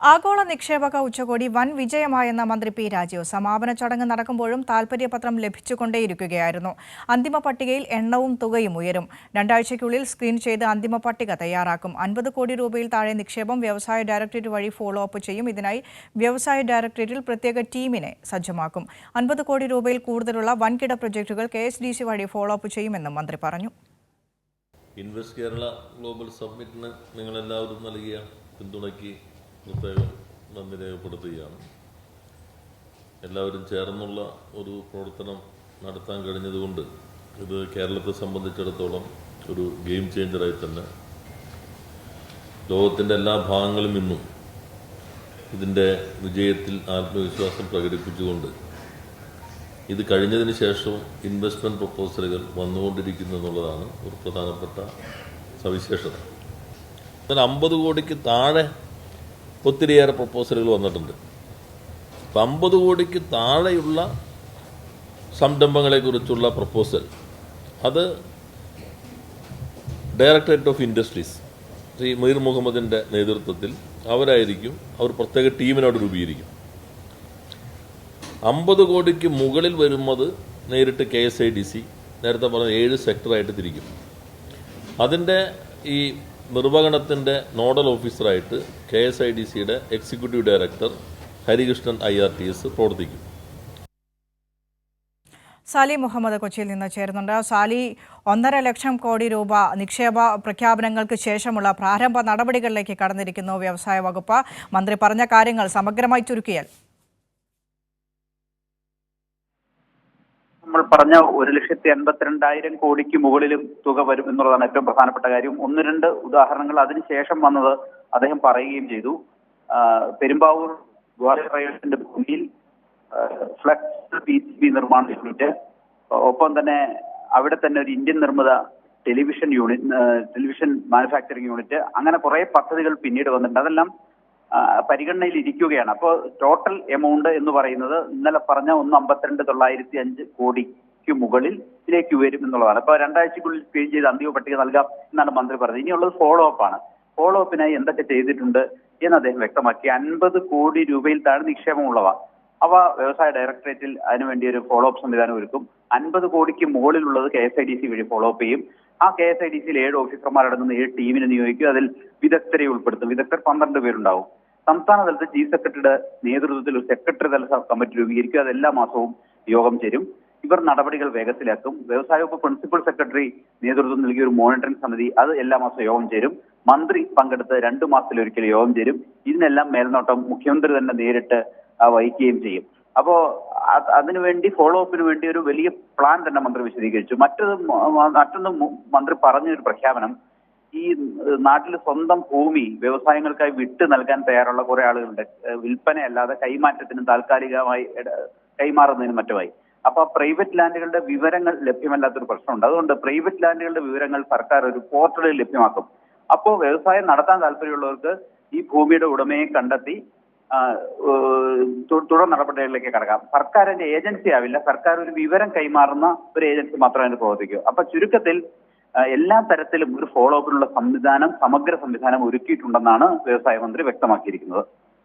ആഗോള നിക്ഷേപക ഉച്ചകോടി വൻ വിജയമായെന്ന മന്ത്രി പി രാജീവ് സമാപന ചടങ്ങ് നടക്കുമ്പോഴും താൽപര്യപത്രം ലഭിച്ചുകൊണ്ടേയിരിക്കുകയായിരുന്നു. അന്തിമ പട്ടികയിൽ എണ്ണവും തുകയും ഉയരും. രണ്ടാഴ്ചയ്ക്കുള്ളിൽ സ്ക്രീൻ ചെയ്ത് അന്തിമ പട്ടിക തയ്യാറാക്കും. അൻപത് കോടി രൂപയിൽ താഴെ നിക്ഷേപം വ്യവസായ ഡയറക്ടറേറ്റ് വഴി ഫോളോ അപ്പ് ചെയ്യും. ഇതിനായി വ്യവസായ ഡയറക്ടറേറ്റിൽ പ്രത്യേക ടീമിനെ സജ്ജമാക്കും. അൻപത് കോടി രൂപയിൽ കൂടുതലുള്ള വൻകിട പ്രൊജക്ടുകൾ കെ എസ് ഡി സി വഴി ഫോളോ അപ്പ് ചെയ്യുമെന്നും മന്ത്രി പറഞ്ഞു. ഇൻവെസ്റ്റ് കേരള ഗ്ലോബൽ സബ്മിറ്റിന് നിങ്ങളെല്ലാവരും നൽകിയ പിന്തുണയ്ക്ക് പ്രത്യേകം നന്ദി രേഖപ്പെടുത്തുകയാണ്. എല്ലാവരും ചേർന്നുള്ള ഒരു പ്രവർത്തനം നടത്താൻ കഴിഞ്ഞതുകൊണ്ട് ഇത് കേരളത്തെ സംബന്ധിച്ചിടത്തോളം ഒരു ഗെയിം ചേഞ്ചറായി തന്നെ. ലോകത്തിന്റെ എല്ലാ ഭാഗങ്ങളും ഇന്നും ഇതിന്റെ വിജയത്തിൽ ആത്മവിശ്വാസം പ്രകടിപ്പിച്ചുകൊണ്ട് ഇത് കഴിഞ്ഞതിന് ശേഷവും ഇൻവെസ്റ്റ്മെന്റ് പ്രപ്പോസലുകൾ വന്നുകൊണ്ടിരിക്കുന്നു എന്നുള്ളതാണ് ഒരു പ്രധാനപ്പെട്ട സവിശേഷത. അതിന് അമ്പത് കോടിക്ക് താഴെ ഒത്തിരിയേറെ പ്രപ്പോസലുകൾ വന്നിട്ടുണ്ട്. അപ്പം അമ്പത് കോടിക്ക് താഴെയുള്ള സംരംഭങ്ങളെക്കുറിച്ചുള്ള പ്രപ്പോസൽ അത് directorate of industries Shri Mir മുഹമ്മദിന്റെ നേതൃത്വത്തിൽ അവരായിരിക്കും അവർ പ്രത്യേക ടീമിനോട് രൂപീകരിക്കും. അമ്പത് കോടിക്ക് മുകളിൽ വരുന്നത് നേരിട്ട് K S I D C നേരത്തെ പറഞ്ഞ ഏഴ് സെക്ടറായിട്ട് തിരിക്കും. അതിന്റെ ഈ നിർവഹണത്തിന്റെ നോഡൽ ഓഫീസറായിട്ട് കെ എസ് ഐ ഡി സിയുടെ executive director Harikrishnan I R T S പ്രവർത്തിക്കും. സാലി മുഹമ്മദ് കൊച്ചിയിൽ നിന്ന് ചേരുന്നുണ്ട്. സാലി ഒന്നര ലക്ഷം കോടി രൂപ നിക്ഷേപ പ്രഖ്യാപനങ്ങൾക്ക് ശേഷമുള്ള പ്രാരംഭ നടപടികളിലേക്ക് കടന്നിരിക്കുന്നു വ്യവസായ വകുപ്പ്. മന്ത്രി പറഞ്ഞ കാര്യങ്ങൾ സമഗ്രമായി ചുരുക്കിയാൽ. നമ്മൾ പറഞ്ഞ ഒരു ലക്ഷത്തി എൺപത്തിരണ്ടായിരം കോടിക്ക് മുകളിലും തുക വരും എന്നുള്ളതാണ് ഏറ്റവും പ്രധാനപ്പെട്ട കാര്യം. ഒന്ന് രണ്ട് ഉദാഹരണങ്ങൾ അതിനുശേഷം വന്നത് അദ്ദേഹം പറയുകയും ചെയ്തു. പെരുമ്പാവൂർ ഗ്വാളിയർ റെയിൽവേന്റെ ഭൂമിയിൽ ഫ്ലക്സ് പി സി ബി നിർമ്മാണ യൂണിറ്റ് ഒപ്പം തന്നെ അവിടെ തന്നെ ഒരു ഇന്ത്യൻ നിർമ്മിത television unit television manufacturing unit അങ്ങനെ കുറെ പദ്ധതികൾ പിന്നീട് വന്നിട്ടുണ്ട്. അതെല്ലാം പരിഗണനയിൽ ഇരിക്കുകയാണ് അപ്പോൾ ടോട്ടൽ എമൗണ്ട് എന്ന് പറയുന്നത് ഇന്നലെ പറഞ്ഞ ഒന്ന് അമ്പത്തിരണ്ട് തൊള്ളായിരത്തി അഞ്ച് കോടിക്ക് മുകളിൽ ഇതിലേക്ക് വരും എന്നുള്ളതാണ്. അപ്പോൾ രണ്ടാഴ്ചക്കുള്ളിൽ പേ ചെയ്ത് അന്തിമ പട്ടിക നൽകാം എന്നാണ് മന്ത്രി പറഞ്ഞത്. ഇനിയുള്ളത് ഫോളോ അപ്പ് ആണ്. ഫോളോ അപ്പിനായി എന്തൊക്കെ ചെയ്തിട്ടുണ്ട് എന്ന് അദ്ദേഹം വ്യക്തമാക്കി. അൻപത് കോടി രൂപയിൽ താഴെ നിക്ഷേപമുള്ളവ. അവ വ്യവസായ ഡയറക്ടറേറ്റിൽ അതിനുവേണ്ടി ഒരു ഫോളോ അപ്പ് സംവിധാനം ഒരുക്കും. അൻപത് കോടിക്ക് മുകളിലുള്ളത് K S I D C വഴി ഫോളോ അപ്പ് ചെയ്യും. ആ കെ എസ് ഐ ഡി സിയിൽ ഏഴ് ഓഫീസർമാരടങ്ങുന്ന ഏഴ് ടീമിനെ നിയോഗിക്കും. അതിൽ വിദഗ്ധരെ ഉൾപ്പെടുത്തും. വിദഗ്ധർ പന്ത്രണ്ട് പേരുണ്ടാവും. സംസ്ഥാന തലത്തിൽ ചീഫ് സെക്രട്ടറിയുടെ നേതൃത്വത്തിൽ ഒരു സെക്രട്ടറി തല കമ്മിറ്റി രൂപീകരിക്കും അത് എല്ലാ മാസവും യോഗം ചേരും. ഇവർ നടപടികൾ വേഗത്തിലാക്കും. വ്യവസായ വകുപ്പ് പ്രിൻസിപ്പൽ സെക്രട്ടറി നേതൃത്വം നൽകിയ ഒരു മോണിറ്ററിംഗ് സമിതി അത് എല്ലാ മാസവും യോഗം ചേരും. മന്ത്രി പങ്കെടുത്ത് രണ്ടു മാസത്തിലൊരിക്കൽ യോഗം ചേരും. ഇതിനെല്ലാം മേൽനോട്ടം മുഖ്യമന്ത്രി തന്നെ നേരിട്ട് വഹിക്കുകയും ചെയ്യും. അപ്പോ അതിനുവേണ്ടി ഫോളോ അപ്പിന് വേണ്ടി ഒരു വലിയ പ്ലാൻ തന്നെ മന്ത്രി വിശദീകരിച്ചു. മറ്റൊന്ന് മറ്റൊന്ന് മന്ത്രി പറഞ്ഞൊരു പ്രഖ്യാപനം ഈ നാട്ടിൽ സ്വന്തം ഭൂമി വ്യവസായങ്ങൾക്കായി വിട്ടു നൽകാൻ തയ്യാറുള്ള കുറെ ആളുകളുണ്ട്. വിൽപ്പനയല്ലാതെ കൈമാറ്റത്തിനും താൽക്കാലികമായി കൈമാറുന്നതിനും മറ്റുമായി. അപ്പൊ പ്രൈവറ്റ് ലാൻഡുകളുടെ വിവരങ്ങൾ ലഭ്യമല്ലാത്തൊരു പ്രശ്നമുണ്ട്. അതുകൊണ്ട് പ്രൈവറ്റ് ലാൻഡുകളുടെ വിവരങ്ങൾ സർക്കാർ ഒരു പോർട്ടലിൽ ലഭ്യമാക്കും. അപ്പോൾ വ്യവസായം നടത്താൻ താല്പര്യമുള്ളവർക്ക് ഈ ഭൂമിയുടെ ഉടമയെ കണ്ടെത്തി തുടർ നടപടികളിലേക്ക് കടക്കാം. സർക്കാരിന്റെ ഏജൻസി ആവില്ല. സർക്കാർ ഒരു വിവരം കൈമാറുന്ന ഒരു ഏജൻസി മാത്രമേ പ്രവർത്തിക്കൂ. അപ്പൊ ചുരുക്കത്തിൽ എല്ലാ തരത്തിലും ഒരു ഫോളോ അപ്പിനുള്ള സംവിധാനം സമഗ്ര സംവിധാനം ഒരുക്കിയിട്ടുണ്ടെന്നാണ് വ്യവസായ മന്ത്രി വ്യക്തമാക്കിയിരിക്കുന്നത്.